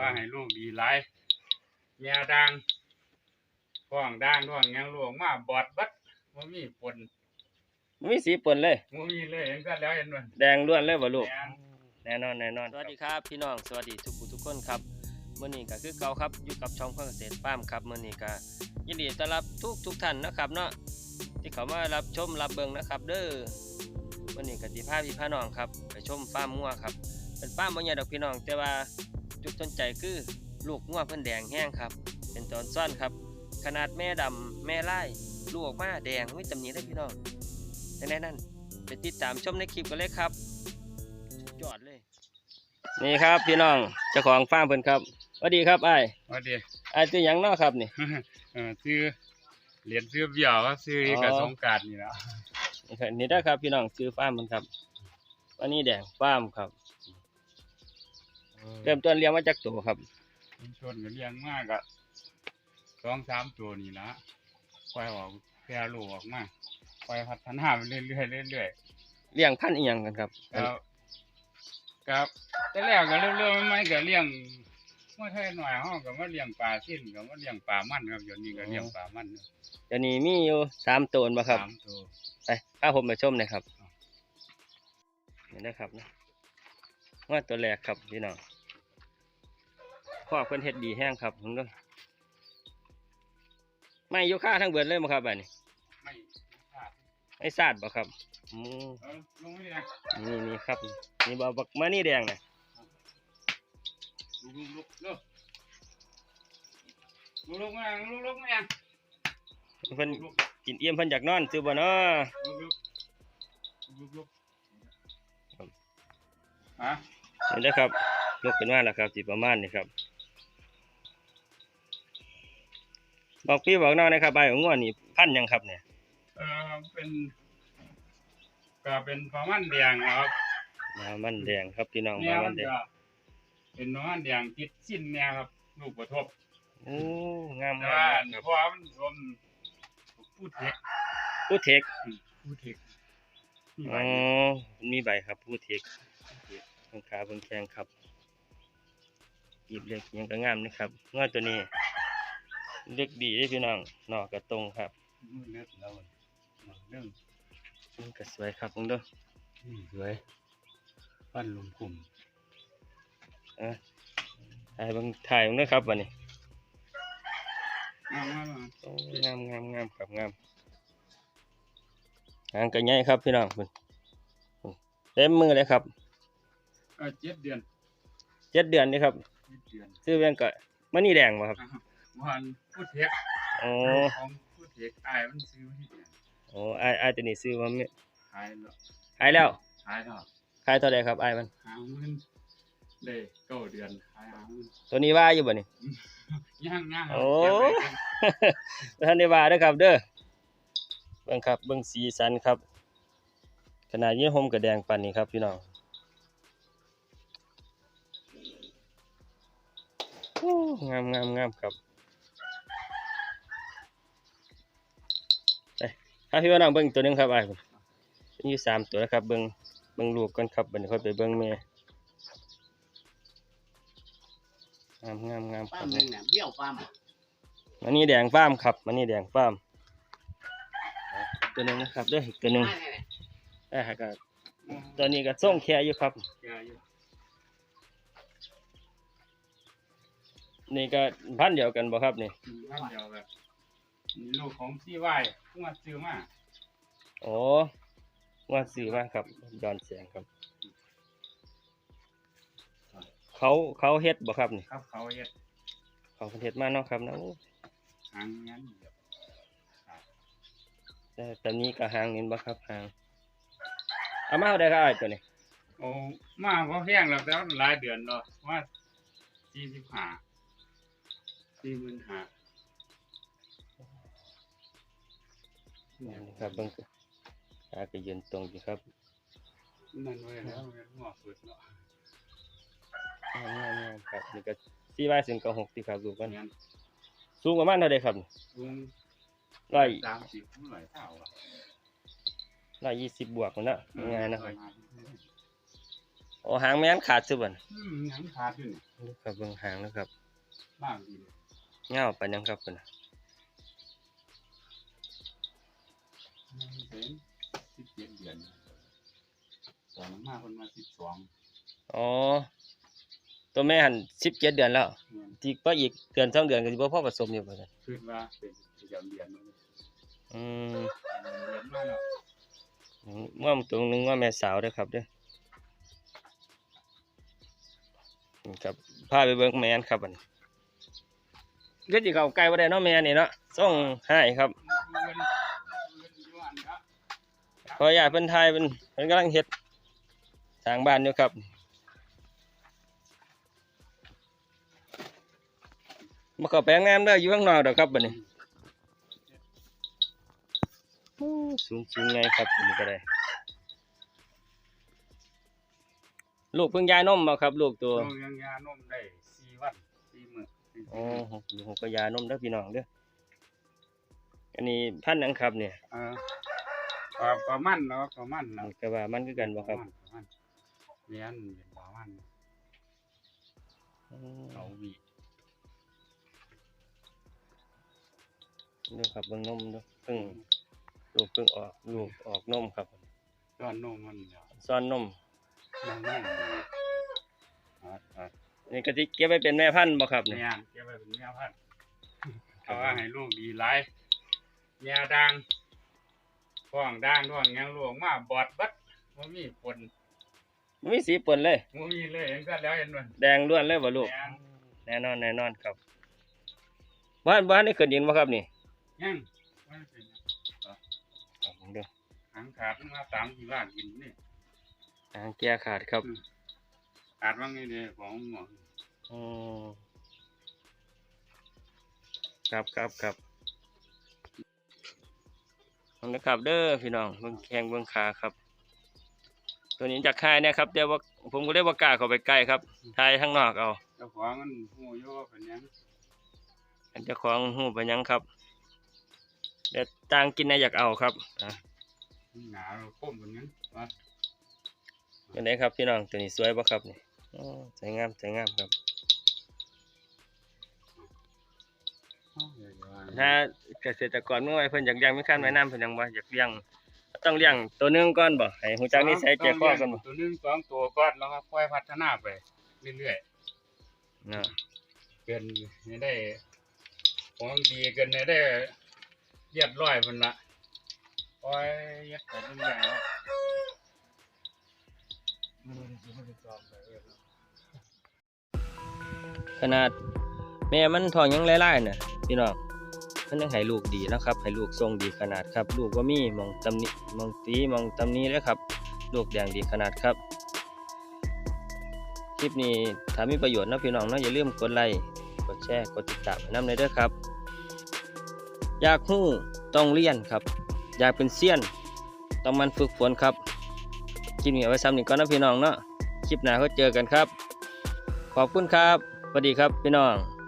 ว่าให้ลูกดีหลายเมียดังท้องดังท้องหยังลูกมาบอดบัดบ่มีปนบ่มีสีปนเลยบ่มีเลยเห็นกันแล้วเห็นบ่แดงล้วนเลยบ่ลูกแม่นแน่นอนแน่นอนสวัสดีครับพี่น้องสวัสดีทุกผู้ทุกคนครับมื้อนี้ก็คือเก่าครับอยู่กับช่องเพื่อนเกษตรฟาร์มครับมื้อนี้ก็ยินดีต้อนรับทุกทุกท่านนะครับเนาะที่เขามารับชมรับเบิ่งนะครับเด้อมื้อนี้ก็สิพาพี่พาน้องครับไปชมฟาร์มงัวครับเป็นฟาร์มบ่ใหญ่ดอกพี่น้องแต่ว่า จุดสนใจคือลูกงัวเพิ่นแดงแห้งครับ เป็นตอนซ่อนครับ ขนาดแม่ดำแม่ไล่ลูกออกมาแดงไม่ตำหนิได้อพี่น้องแต่แน่นั่นไปติดตามชมในคลิปกันเลยครับสุดยอดเลย นี่ครับพี่น้องเจ้าของฟาร์มเพิ่นครับสวัสดีครับไอ้ายว่าดีอ้ายชื่อหยังเนาะครับนี่เออซื้อเหรียญซื้อเบี้ยวก็ซื้อนี่กับอ๋อสงกรารนี่แหละนี่ครับนี่ได้อครับพี่น้องซื้อฟาร์มมันครับวันนี้แดงฟาร์มครับ เริ่มต้นเลี้ยงมาจากตัวครับชุมชนก็เลี้ยงมากก็สองสามตัวนี่ละปล่อยออกแพร่ลูกออกมาปล่อยพัฒนาไปเรื่อยๆเรื่อยๆเลี้ยงพันธุ์อีหยังกันครับครับครับแต่แรกก็เรื่อยๆไม่ก็เลี้ยงเมื่อเท่าหน่อยห้องก็มาเลี้ยงปลาสิ้นก็มาเลี้ยงปลามันครับเดี๋ยวนี้ก็เลี้ยงปลามันเนอะเดี๋ยวนี้มีอยู่สามตัวบ่ครับสามตัวไปพาผมมาชมหน่อยครับนี่นะครับนะว่าตัวแรกครับพี่น้อง พ่อเพิ่นเฮ็ดดีแห้งครับผมด้วยไม่อยู่ค่าทั้งเบิดเลยบ่ครับอันนี้ไม่พลาดไอ้ซาดบ่ครับอืมเออลงไม่ได้นี่นี่ครับนี่บ่บักมานี่แดงนะลุกลุกลุกลุกลุกลุกมาลุกลุกมายังเพิ่นลุกกินเอี่ยมเพิ่นอยากนอนซื้อบ่เนาะลุกลุกลุกลุกครับฮะนี่นะครับยกขึ้นมาแล้วครับสิประมาณนี้ครับ บอกพี่บอกน้องนะครับใบของง่วนนี่พันธุ์หยังครับเนี่ยเออเป็นก็เป็นปลามันแดงครับมามันแดงครับพี่น้องเนี่มายมัมันนแดง จะเป็นปลามันแดงติดสิ้นเนี่ยครับลูกกระทบโอ้งามแต่มากว่าครับเพราะว่ามันรวมพูดเทคผู้เทคพูดเทคนี่อ๋ไว้อมีใบครับผู้เทคข้างขาเบิ่งแข้งครับกีบเล็กยังก็งามนะครับง่วตัวนี้ เล็กดีเด้อพี่น้องนอกกระตรงครับมือเลือดแล้วเรื่องนี่ก็สวยครับมึงเด้อนี่สวยปั้นลุมกลุ่มเออถ่ายเบิ่งถ่ายมึงเด้อครับบัดนี้มามามาโอ้งามงามงามครับงามหางก็ใหญ่ครับพี่น้องเพิ่นเต็มมือเลยครับเออเจ็ดเดือนเจ็ดเดือนนี่ครับเจ็ดเดือนซื้อเวียงก็มันนี่แดงบ่ครับ วันพูดเทคอ๋อของพูดเทคอายมันซื้อมาที่เดือนโอ้อ้ายอ้ายตัวนี้ซื้อมาไม่ขายแล้วขายแล้วขายแล้วขายเท่าใดครับอ้ายมันหาเงินได้เก้าเดือนขายหาเงินตัวนี้ว่าอยู่บ่นี่ย่างย่างโอ้เก็บไว้ก่อนท่านได้ว่าเด้อครับ เด้อเบิ่งครับเบิ่งสีสันครับ ขนาดยี่ห่มกระแดงปานนี้ครับพี่น้องโอ้งามงามงามครับ ถ้าพี่ว่าน้องเบิ่งอีกตัวหนึงครับอ้ายผมมีอยู่สามตัวนะครับ เบิ่งเบิ่งลูกก่อนครับบัดนี้ค่อยไปเบิ่งแม่งามงามงามคป้ารับมหนึ่งเนี่ยเบี้ยวป้ามมันนี่แดงฟาร์มครับมันนี่แดงฟาร์มตัวหนึงนะครับเด้ออีกตัวหนึงไม่ไม่อ่าก็ตัวนี้ก็ส่งแค่อยู่ครับแกอยู่นี่ก็พันธุ์เดียวกันบ่ครับนี่บ้า นเดียวแบบนี่ลูกของซีไวเพิ่งมาซื้อมาโอ้ว่าซื้อมาครับย้อนเสียงครับ เขาเขาเฮ็ดบ่ครับนี่ครับเขาเฮ็ดเขาเฮ็ดมาเนาะครับนะโอ้หางงั้นเดียวแต่ตอนนี้ก็หางเห็นบ่ครับหางเอามาเอาได้ครับอ้ายตัวนี้โอ้มาพอแพงแล้วแต่ว่าหลายเดือนเนาะว่าสี่สิบห้าสี่หมื่นห้า ครับเบิ่งหาก็ยืนตรงอยู่ครับนั่นไว้แล้วเป็นหัวสุดเนาะงามๆๆครับนี่ก็สี่บายสิบกับหกที่ครับดูกันงั้นสูงประมาณเท่าใดครับนี่ลุงร้อยสามสิบเท่าไหร่เท่าอะร้อยยี่สิบบวกมันละง่ายๆนะครับโอ้หางแม่นขาดซื่อบ่นอืมหยังขาดอยู่นี่ครับเบิ่งหางนะครับบ้างดีเลยเงาปานยังครับเพิ่น น่ะมันเป็นสิบเจ็ดเดือนสอนมากคนมาสิบสองอ๋อ ตัวแม่หัน17เดือนแล้วเนี่ยอีกบ่อีกเดือนสองเดือนก็สิบ่พอผสมอยู่บ่ซั่นคิดว่าเป็นประจำเดือนเลยอืมเดือนมาแล้วว่าตัวหนึงว่าแม่สาวเด้อครับเด้อนี่ครับพาไปเบิ่งแม่นครับอันนี้ก็สิเข้าใกล้บ่ได้เนาะแม่นี่เนาะส่งให้ครับ ขออนุญาตเพิ่นทายเพิ่นเพิ่นกำลังเฮ็ดสร้างบ้านอยู่ครับมาเข้าแปลงน้ำเด้ออยู่ข้างนอกดอกครับบัดนี้โอ้สูงสูงไงครับอันนี้ก็ได้ ลูกเพิ่งย้ายนมมาครับ ลูกตัวโรงยังยานมได้สี่วันสี่มื้อสี่โอ้มื้อหกลูกหกก็ยานมเด้อพี่น้องเด้ออันนี้พันธุ์หยังครับเนี่ยเอ อปลาปลามันเนาะปลามันเนาะก็ว่ามันคือกันบ่ครับปลามันเลี้ยนเป็นปลามันอืมเขาวีเด้อครับเบิ่งนมเด้อเพิ่งลูกเพิ่งออกลูกออกนมครับก้อนนมมันเนาะซ่อนนมมันนั่งดีอ่าอ่านี่ก็สิเก็บไว้เป็นแม่พันธุ์บ่ครับเนี่ยเนี่ยเก็บไว้เป็นแม่พันธุ์เขาว่าให้ลูกดีหลายแม่ดัง ท้องดังท้องหยังลูกมาบอดเบัดบ่มีผลบ่มีสีปนเลยบ่มีเลยเห็นกันแล้วเห็นมันแดงล้วนเลยบ่ลูกแม่นแน่นอนแน่นอนครับ บ้านบ้านนี่ขึ้นดินบ่ครับนี่ยังมันเป็นครับเด้อหางขาดมาตามที่บ้านกินนี่ทางแก้ขาดครับขาดว่าไงเด้ของหมอ อืมครับครับครับ เอาละครับ เด้อพี่น้องเบิ่งแข้งเบิ่งขาครับ ตัวนี้จากค่ายเนี่ยครับแต่ว่าผมก็ได้บ่กล้าเข้าไปใกล้ครับถ่ายข้างนอกเอาเจ้าของมันหูโยเป็นหยังอันเจ้าของหูไปหยังครับเดี๋ยวต่างกินนะอยากเอาครับอะหนาเราคมเป็นหยังว่าเป็นไงครับพี่น้องตัวนี้สวยบ่ครับนี่โอ้สวยงามสวยงามครับ ถ้าเกษตรกรเมื่อไหร่เพิ่นอยากเลี้ยงมีคันไว้น้ำเพิ่นยังบ่อยากเลี้ยงต้องเลี้ยงตัวหนึงก่อนบ่ให้ฮู้จักนิสัยใจคอก่อนบ่ตัวหนึงสองตัวก่อนแล้วก็ค่อยพัฒนาไปเรื่อยเนาะๆเกินให้ได้ของดีเกินให้ได้เรียบร้อยพุ่นละค่อยเฮ็ดไปเรื่อยๆแล้วอืมไปเรื่อยๆขนาดแม่มันท้องยังหลายๆน่ะพี่น้อง มันยังให้ลูกดีนะครับให้ลูกทรงดีขนาดครับ ลูกบ่มีมองตำนิหมองตีมองตำนี้เลยครับ ลูกแดงดีขนาดครับ คลิปนี้ถ้ามีประโยชน์นาะพี่น้องนาะอย่าลืมกดไลค์กดแชร์กดติดตามให้ำเลยด้อครับอยากฮู้ต้องเรียนครับ อยากเป็นเซียน ต้องมันฝึกฝนครับคลิปนี้เอาไว้ซ้ำนี่ก่อนนะพี่น้องเนาะคลิปหน้าเขาเจอกันครับ ขอบคุณครับสวัสดีครับพี่น้อง